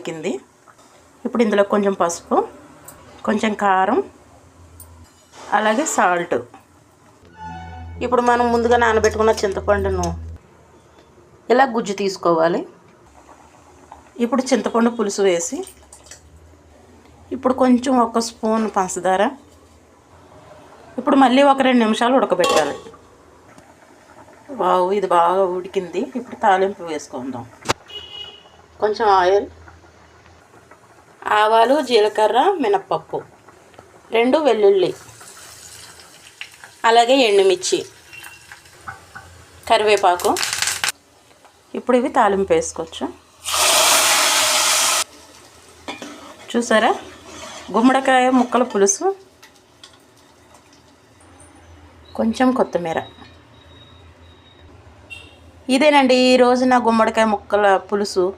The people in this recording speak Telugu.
ఎక్కింది ఇప్పుడు ఇందులో కొంచెం పసుపు కొంచెం కారం అలాగే సాల్ట్. ఇప్పుడు మనం ముందుగా నానబెట్టుకున్న చింతపండును ఇలా గుజ్జు తీసుకోవాలి. ఇప్పుడు చింతపండు పులుసు వేసి ఇప్పుడు కొంచెం ఒక స్పూన్ పంచదార ఇప్పుడు మళ్ళీ ఒక రెండు నిమిషాలు ఉడకబెట్టాలి. వావ్ ఇది బాగా ఉడికింది. ఇప్పుడు తాలింపు వేసుకుందాం. కొంచెం ఆయిల్ ఆవాలు జీలకర్ర మినప్పప్పు. రెండు వెల్లుల్లి. అలాగే ఎండుమిర్చి. కరివేపాకు. ఇప్పుడు ఇవి తాలింపు వేసుకోవచ్చు. చూసారా? గుమ్మడికాయ ముక్కల పులుసు. కొంచెం కొత్తిమీర. ఇదేనండి ఈరోజు నా గుమ్మడికాయ ముక్కల పులుసు.